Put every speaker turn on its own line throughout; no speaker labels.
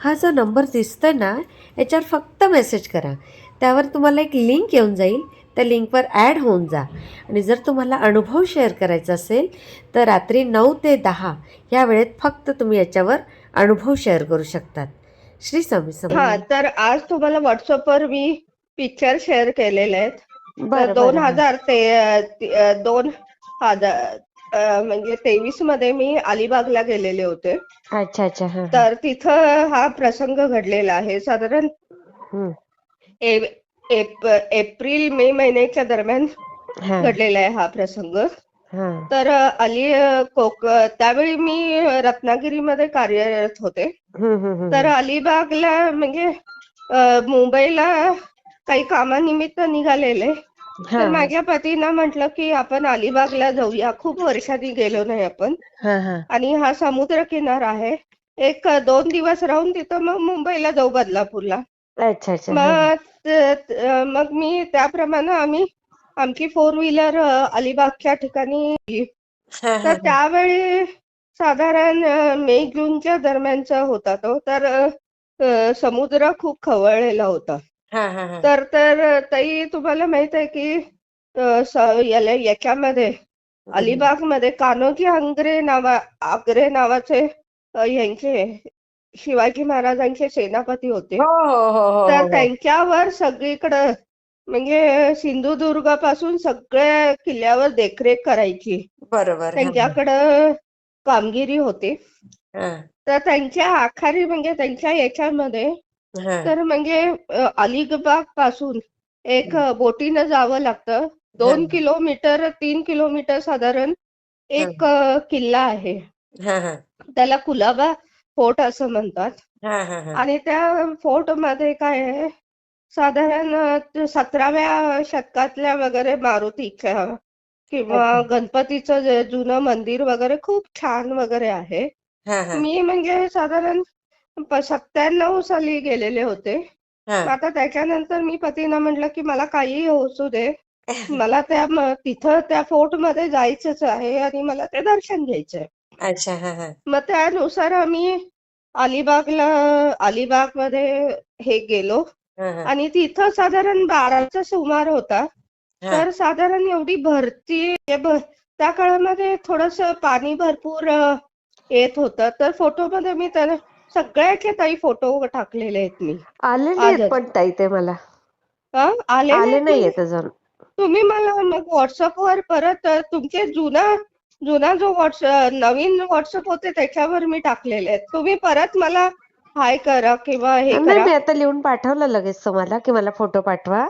हा जो नंबर दिसतोय ना याच्यावर फक्त मेसेज करा. त्यावर तुम्हाला एक लिंक येऊन जाईल. त्या लिंकवर ॲड होऊन जा. आणि जर तुम्हाला अनुभव शेअर करायचा असेल तर रात्री नऊ ते दहा या वेळेत फक्त तुम्ही याच्यावर अनुभव शेअर करू शकतात. श्री स्वामी
हा तर आज तुम्हाला व्हॉट्सअपवर मी पिक्चर शेअर केलेले आहेत. दोन हजार ते दोन हजार म्हणजे तेवीसमध्ये मी अलिबागला गेलेले होते.
अच्छा अच्छा हां हां.
तर तिथं हा प्रसंग घडलेला आहे. साधारण. ए- एप- एप्रिल मे महिन्याच्या दरम्यान
हां.
घडलेला आहे हा प्रसंग.
हां.
तर अली कोक त्यावेळी मी रत्नागिरीमध्ये कार्यरत होते. तर. अलिबागला म्हणजे अ, मुंबईला काही कामानिमित्त निघालेले. तर माझ्या पतीनं म्हटलं की आपण अलिबागला जाऊया. खूप वर्षांनी गेलो नाही आपण. आणि हा समुद्र किनारा आहे. एक दोन दिवस राहून तिथं मग मुंबईला जाऊ बदलापूरला. मग मग मी त्याप्रमाणे आम्ही आमची फोर व्हीलर अलिबागच्या ठिकाणी तर त्यावेळी साधारण मे जूनच्या दरम्यानचा होता तो. तर समुद्र खूप खवळलेला होता.
हां हां हां.
तर तर ताई तुम्हाला माहीत आहे की अ, स- याला याच्यामध्ये अलिबागमध्ये कान्होजी आंग्रे नावा आग्रे नावाचे अ, यांचे शिवाजी महाराजांचे सेनापती होते.
हो हो हो हो
तर
हो. हो
त्यांच्यावर सगळीकडं म्हणजे सिंधुदुर्गापासून सगळ्या किल्ल्यावर देखरेख करायची.
बरोबर हां हां.
त्यांच्याकडं कामगिरी होती.
हां.
तर त्यांच्या आखारी म्हणजे त्यांच्या याच्यामध्ये
हां.
तर म्हणजे अ, अलिबागपासून एक अ, बोटीनं जावं लागतं. दोन
हां.
किलोमीटर तीन किलोमीटर साधारण एक अ, किल्ला आहे.
हां हां.
त्याला कुलाबा फोर्ट असं म्हणतात.
हां हां हां.
आणि त्या फोर्टमध्ये काय आहे? साधारण अ, सतराव्या शतकातल्या वगैरे मारुतीच्या किंवा
अच्छा
गणपतीचं जे जुनं मंदिर वगैरे खूप छान वगैरे आहे.
हां हां.
मी म्हणजे साधारण सत्त्याण्णव साली गेलेले होते. आता त्याच्यानंतर मी पतीनं म्हटलं की मला काही होऊ दे. मला त्या तिथं त्या फोर्टमध्ये जायचंच आहे आणि मला ते दर्शन घ्यायचंय.
अच्छा हां हां.
मग त्यानुसार आम्ही अलिबागला अलिबागमध्ये हे गेलो आणि तिथं साधारण बाराचा सुमार होता. तर साधारण एवढी भरती ब- त्या काळामध्ये थोडस पाणी भरपूर येत होतं. तर फोटोमध्ये मी तर सगळ्याचे ताई फोटो टाकलेले आहेत मी.
आले नाहीत
आजच.
पण ताई ते मला.
हा? आले
आले
नाही
नाहीयेत अजून.
तुम्ही मला मग व्हॉट्सअपवर परत अ, तुमचे जुना जुना जो व्हॉट्सअप नवीन व्हॉट्सअप होते त्याच्यावर मी टाकलेले आहेत. तुम्ही परत मला हाय करा किंवा हे
नाही
करा.
मी आता लिहून पाठवलं लगेच तुम्हाला की मला फोटो पाठवा.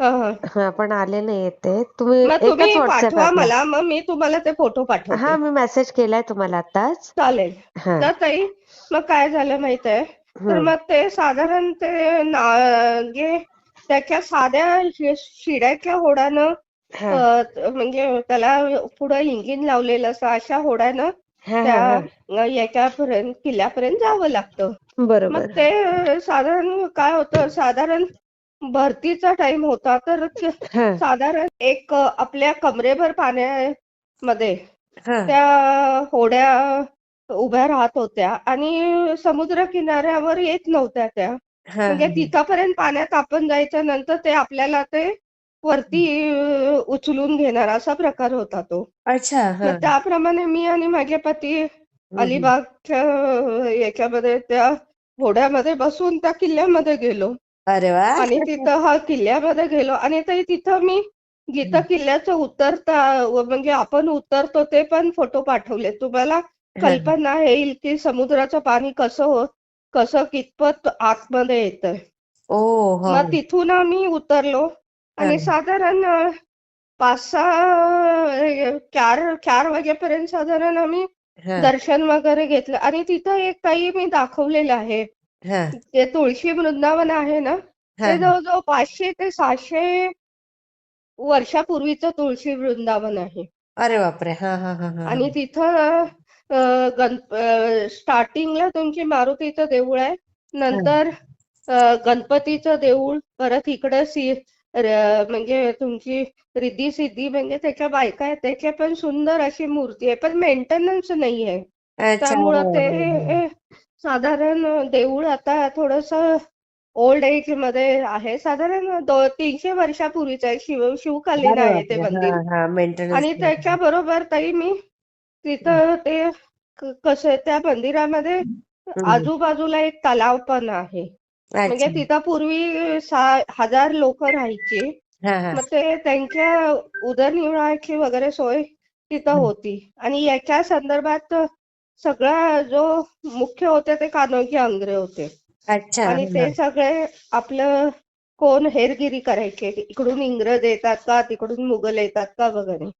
हा, हा.
हा पण आले नाहीयेत ते. तुम्ही
मग
एकच
तुम्ही
व्हॉट्सअप
पाठवा मला मग मी तुम्हाला ते फोटो
हा
पाठवते.
मी मेसेज केलाय तुम्हाला आताच
चालेल.
हा.
तर ताई. मग काय झालं माहीत आहे तर मग ते साधारण ते ना जे त्याच्या साध्या शिड्याच्या होडानं
हा.
त- म्हणजे त्याला पुढं इंजिन लावलेलं असं अशा होड्यानं त्या याच्यापर्यंत किल्ल्यापर्यंत जावं लागतं. मग ते साधारण काय होतं? साधारण भरतीचा टाइम होता तर साधारण एक आपल्या कमरेभर पाण्यामध्ये त्या होड्या उभ्या राहत होत्या आणि समुद्र किनाऱ्यावर येत नव्हत्या त्या. म्हणजे तिथपर्यंत पाण्यात आपण जायचं नंतर ते आपल्याला ते वरती उचलून घेणार असा प्रकार होता तो.
अच्छा
त्याप्रमाणे मी आणि माझे पती. अलिबागच्या याच्यामध्ये त्या होड्यामध्ये बसून त्या किल्ल्यामध्ये गेलो.
अरे वा.
आणि तिथं हा किल्ल्यामध्ये गेलो. आणि ते तिथं मी जिथं किल्ल्याचं उतरता म्हणजे आपण उतरतो ते पण फोटो पाठवले. तुम्हाला कल्पना येईल की समुद्राचं पाणी कसं हो कसं कितपत आतमध्ये येतंय.
ओ हा.
मग तिथून आम्ही उतरलो आणि साधारण पाच सहा चार चार वाजेपर्यंत साधारण आम्ही दर्शन वगैरे घेतलं आणि तिथं एक काही मी दाखवलेलं आहे.
हा.
ते तुळशी वृंदावन आहे ना? ते जवळजवळ पाचशे ते सहाशे वर्षापूर्वीचं तुळशी वृंदावन आहे.
अरे बापरे! हा हा हा हा
आणि तिथं स्टार्टिंगला तुमची मारुतीचं देऊळ आहे. नंतर गणपतीचं देऊळ परत इकडं सी म्हणजे तुमची रिद्धी सिद्धी म्हणजे त्याच्या बायका आहेत त्याच्या पण सुंदर अशी मूर्ती आहे पण मेंटेनन्स नाही आहे. त्यामुळं ते. साधारण देऊळ आता थोडस ओल्ड एजमध्ये आहे. साधारण तीनशे वर्षापूर्वीच आहे. शिव शिवकालीन आहे ते मंदिर. आणि त्याच्या बरोबर ताई मी तिथं ते कसं त्या मंदिरामध्ये आजूबाजूला एक तलाव पण आहे. म्हणजे तिथं पूर्वी हजार लोक राहायची. मग ते त्यांच्या उदरनिर्वाहाची वगैरे सोय तिथं. होती. आणि याच्या संदर्भात सगळा जो मुख्य होते ते कान्होजी आंग्रे होते.
अच्छा.
आणि ते सगळे आपलं कोण हेरगिरी करायचे? इकडून इंग्रज येतात का? तिकडून मुघल येतात का? वगैरे.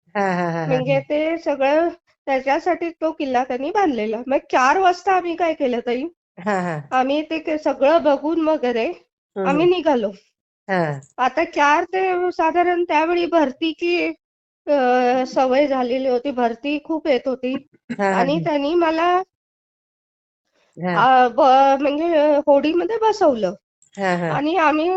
म्हणजे ते सगळं त्याच्यासाठी तो किल्ला त्यांनी बांधलेला. मग चार वाजता आम्ही काय केलं ताई? आम्ही ते सगळं बघून वगैरे. आम्ही निघालो. आता चार ते साधारण त्यावेळी भरतीची सवय झालेली होती. भरती खूप येत होती. आणि त्यांनी मला म्हणजे होडीमध्ये बसवलं. आणि आम्ही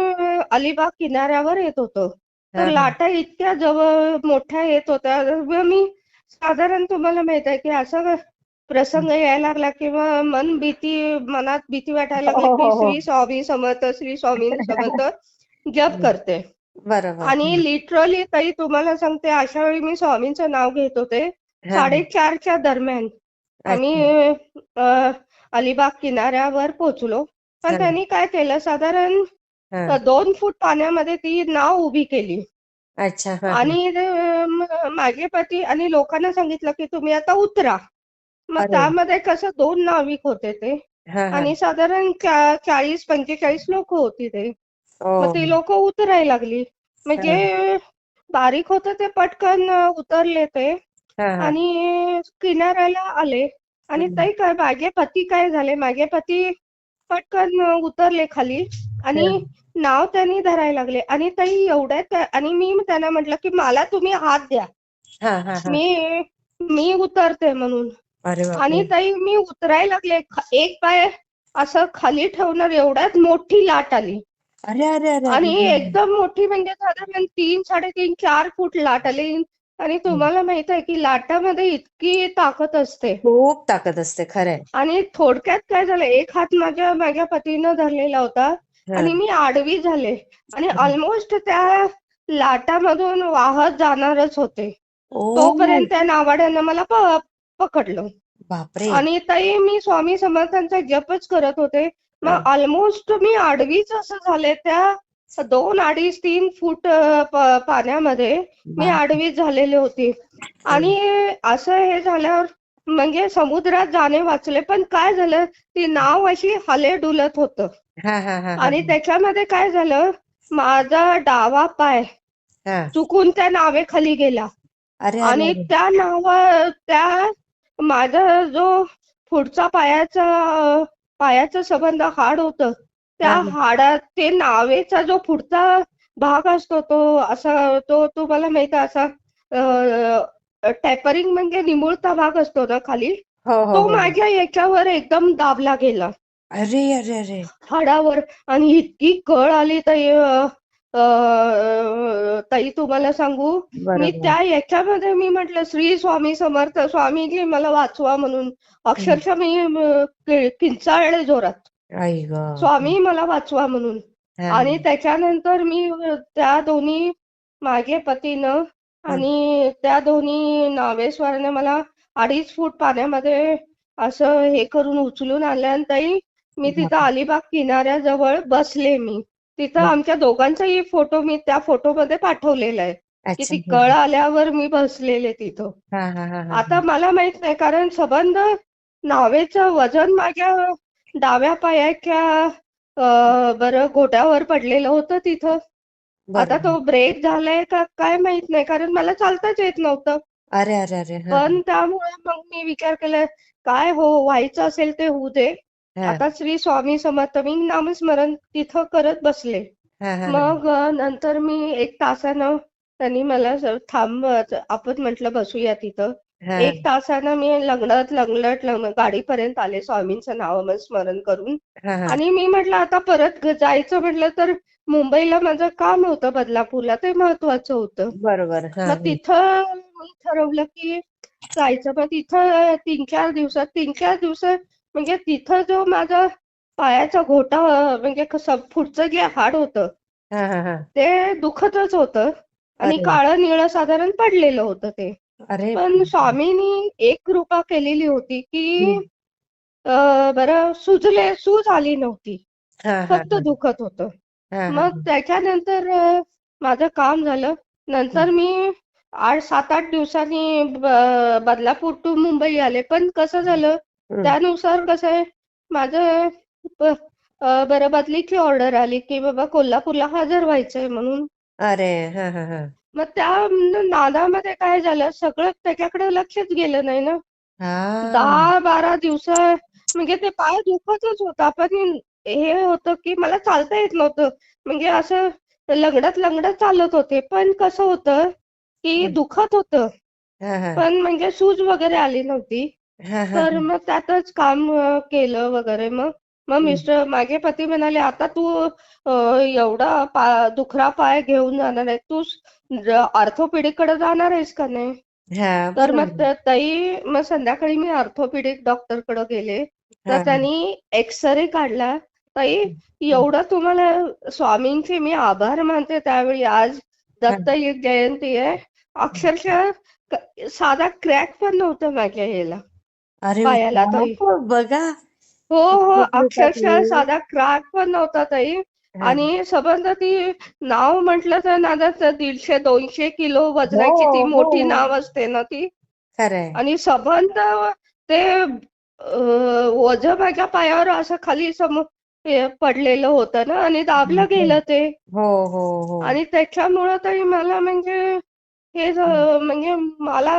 अलिबाग किनाऱ्यावर येत होतो. तर लाटा इतक्या जवळ मोठ्या येत होत्या. मी साधारण तुम्हाला माहीत आहे की असं प्रसंग यायला लागला किंवा मन भीती मनात भीती वाटायला लागली
हो,
की
हो, हो.
श्री स्वामी समर्थ श्री स्वामी समर्थ जप करते.
बरोबर.
आणि लिटरली ताई तुम्हाला सांगते अशा वेळी मी स्वामींचं नाव घेत होते. साडेचारच्या दरम्यान आम्ही अलिबाग किनाऱ्यावर पोहोचलो. पण. त्यांनी काय केलं साधारण दोन फूट पाण्यामध्ये ती नाव उभी केली.
अच्छा हा, हा.
आणि ते, म- माझे पती आणि लोकांना सांगितलं की तुम्ही आता उतरा मग
अरे.
त्यामध्ये कसं दोन नाविक होते ते
हा, हा.
आणि साधारण चा- चाळीस पंचेचाळीस लोक होती ते
ओ,
मग ती लोक उतरायला लागली म्हणजे बारीक होतं ते पटकन उतरले ते
हा, हा.
आणि किनाऱ्याला आले आणि
हम्म.
ताई काय माझे पती काय झाले माझे पती पटकन उतरले खाली आणि नाव त्यांनी धरायला लागले. आणि ताई एवढ्यात आणि मी त्यांना म्हटलं की मला तुम्ही हात द्या.
हा, हा, हा.
मी मी उतरते म्हणून.
अरे बापरे.
आणि ताई मी उतरायला लागले. ख- एक पाय असं खाली ठेवणार एवढ्यात मोठी लाट आली.
अरे अरे अरे
आणि
अरे.
एकदम मोठी म्हणजे साधारण तीन साडेतीन चार फूट लाट आली. आणि तुम्हाला माहीत आहे की लाटामध्ये इतकी ताकद असते.
खूप ताकद असते खरंय.
आणि थोडक्यात काय झालं एक हात माझ्या माझ्या पतीनं धरलेला होता. आणि मी आडवी झाले. आणि. ऑलमोस्ट त्या लाटामधून वाहत जाणारच होते. तोपर्यंत त्या नावाड्यानं मला पकडलं. आणि ताई मी स्वामी समर्थांचा जपच करत होते. मग ऑलमोस्ट मी आडवीच असं झाले त्या दोन अडीच तीन फूट पाण्यामध्ये मी आडवीच झालेली होती. आणि असं हे झाल्यावर म्हणजे समुद्रात जाणे वाचले. पण काय झालं? ती नाव अशी हले डुलत होतं.
हा हा हा हा.
आणि त्याच्यामध्ये काय झालं माझा डावा पाय
हा.
चुकून त्या नावेखाली गेला
अरे अरे
आणि
अरे.
त्या नावा त्या माझा जो पुढचा पायाचा अ, पायाचा संबंध हाड होतं त्या
हा.
हाडात ते नावेचा जो पुढचा भाग असतो तो असा तो तुम्हाला माहीत आहे असा टॅपरिंग म्हणजे निमुळता भाग असतो ना खाली
हो हो
तो
हो.
माझ्या याच्यावर एकदम दाबला गेला
अरे अरे अरे.
हाडावर आणि इतकी कळ आली ताई अ, अ, ताई तुम्हाला सांगू? मी
बरोबर.
त्या याच्यामध्ये मी म्हटलं श्री स्वामी समर्थ स्वामीजी मला वाचवा म्हणून. अक्षरशः मी अ, कि- किंचाळले जोरात.
आई ग.
स्वामी मला वाचवा म्हणून. आणि त्याच्यानंतर मी अ, त्या दोन्ही माझे पतीनं आणि त्या दोन्ही नावेश्वराने मला अडीच फूट पाण्यामध्ये असं हे करून उचलून आणलं. ताई मी तिथं अलिबाग किनाऱ्याजवळ बसले मी. तिथं. आमच्या दोघांचाही फोटो मी त्या फोटोमध्ये पाठवलेला आहे. की ती कळ आल्यावर मी बसलेले तिथं. आता मला माहीत नाही कारण संबंध नावेचं वजन माझ्या डाव्या पायाच्या बरं घोट्यावर पडलेलं होतं तिथं. आता तो ब्रेक झालाय का काय माहीत नाही कारण मला चालताच येत नव्हतं.
अरे अरे अरे
पण त्यामुळे मग मी विचार केला काय हो व्हायचं असेल ते होऊ दे. आता श्री स्वामी समर्थ मी नामस्मरण तिथं करत बसले. मग नंतर मी एक तासानं त्यांनी मला थांब आपण म्हटलं बसूया तिथं. एक तासानं मी लंगडत लंगडत गाडीपर्यंत आले स्वामींचं नाव स्मरण करून. आणि मी म्हटलं आता परत जायचं म्हटलं तर मुंबईला माझं काम होतं बदलापूरला? ते महत्वाचं होतं.
बरोबर.
मग तिथं मी ठरवलं की जायचं. मग तिथं तीन चार दिवसात तीन चार दिवसात म्हणजे तिथं जो माझा पायाचा घोटा म्हणजे कसं पुढचं जे हाड होतं
हा हा हा.
ते दुखतच होतं. आणि
अरे
काळं निळं साधारण पडलेलं होतं ते.
अरे
पण स्वामींनी एक कृपा केलेली होती की
हम्म.
अं, बरं सुजले सूज आली नव्हती.
हा हा
फक्त
हा.
दुखत होतं.
हा हा
मग त्याच्यानंतर अं, माझं काम झालं. नंतर मी आठ सात आठ दिवसांनी ब- बदलापूर टू मुंबई आले. पण कसं झालं. त्यानुसार कसं आहे माझं ब- अं, बरं बदलीची ऑर्डर आली की बाबा कोल्हापूरला हजर व्हायचंय म्हणून.
अरे हा हा हा.
मग त्या नादामध्ये काय झालं सगळं त्याच्याकडे लक्षच गेलं नाही ना. दहा बारा दिवस म्हणजे ते पाय दुखतच होता पण हे होतं की मला चालता येत नव्हतं. म्हणजे असं लंगडत लंगडत चालत होते पण कसं होतं की. दुखत होतं. पण म्हणजे सूज वगैरे आली नव्हती.
हा हा
तर मग त्यातच काम अं, केलं वगैरे मग. मग
हम्म.
मिस्टर माझे पती म्हणाले आता तू अं, एवढा पा दुखरा पाय घेऊन जाणार आहे. तू ऑर्थोपेडिककडे जाणार आहेस का नाही?
हा
तर
बरोबर.
मग त- ताई मग संध्याकाळी मी ऑर्थोपेडिक डॉक्टरकडे गेले. तर
हा.
त्यांनी एक्सरे काढला. ताई एवढं तुम्हाला स्वामींचे मी आभार मानते त्यावेळी. आज दत्त जयंती आहे. अक्षरशः क- साधा क्रॅक पण नव्हतं माझ्या याला
अरे
पायाला
वा,
ताई
बघा.
हो हो
किती
अक्षरशः. साधा क्रॅक पण नव्हता ताई.
हा.
आणि सबंध ती नाव म्हटलं तर नादात दीडशे दोनशे किलो वजनाची ती
हो,
मोठी
हो.
नाव असते ना ती.
खरंय.
आणि सबंध ते अं, वजन माझ्या पायावर असं खाली समोर हे पडलेलं होतं ना आणि दाबलं गेलं ते.
हो हो हो.
आणि त्याच्यामुळं तरी मला म्हणजे हे ज- म्हणजे मला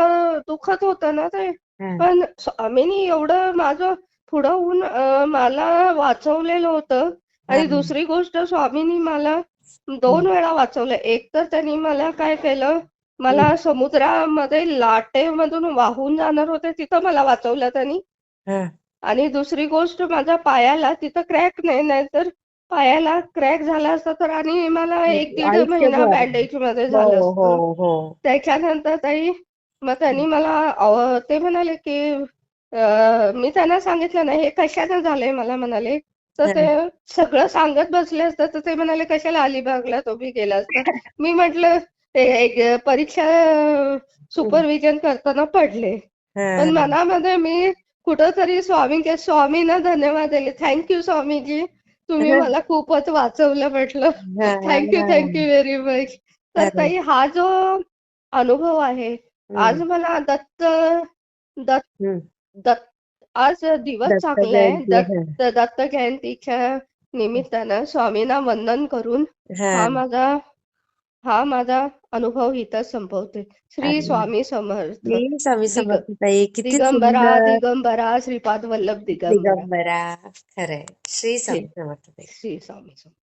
दुखत होतं ना ते.
हा.
पण स्वामींनी एवढं माझं पुढं होऊन मला वाचवलेलं होतं. आणि
हा.
दुसरी गोष्ट स्वामींनी मला दोन वेळा वाचवलं. एक तर त्यांनी मला काय केलं मला समुद्रामध्ये लाटेमधून वाहून जाणार होते तिथं मला वाचवलं त्यांनी.
हा.
आणि दुसरी गोष्ट माझ्या पायाला तिथं क्रॅक नाही नाहीतर पायाला क्रॅक झाला असता तर आणि मला एक दीड. महिना बँडेजमध्ये झालं
हो हो
असतं
हो.
त्याच्यानंतर ताई मग त्यांनी मला ते म्हणाले की मी त्यांना सांगितलं नाही हे कशाने झालंय? मला म्हणाले तर ते सगळं सांगत बसले असतं तर ते म्हणाले कशाला अलिबागला तुम्ही गेला असता? मी म्हटलं ते एक परीक्षा सुपरविजन करताना पडले. पण मनामध्ये मी कुठंतरी स्वामींचे स्वामींना धन्यवाद दिले. Thank you Swamiji. तुम्ही मला खूपच वाचवलं म्हटलं. थँक्यू. थँक्यू व्हेरी मच तर. ताई हा जो अनुभव आहे आज. मला दत्त दत्त. दत्त आज दिवस
दत्त
चांगला आहे.
जयंती,
दत्त दत्त जयंतीच्या निमित्तानं स्वामींना वंदन करून
हा.
हा. माझा हा माझा अनुभव इथं संपवते. श्री
अरे.
स्वामी समर्थ.
श्री स्वामी
दिग-
समर्थ ताई किती
दिगंबरा
सुंदर.
दिगंबरा श्रीपाद वल्लभ दिगंबरा.
दिगंबरा खरंय. श्री स्वामी समर्थ ताई.
श्री स्वामी समर्थ.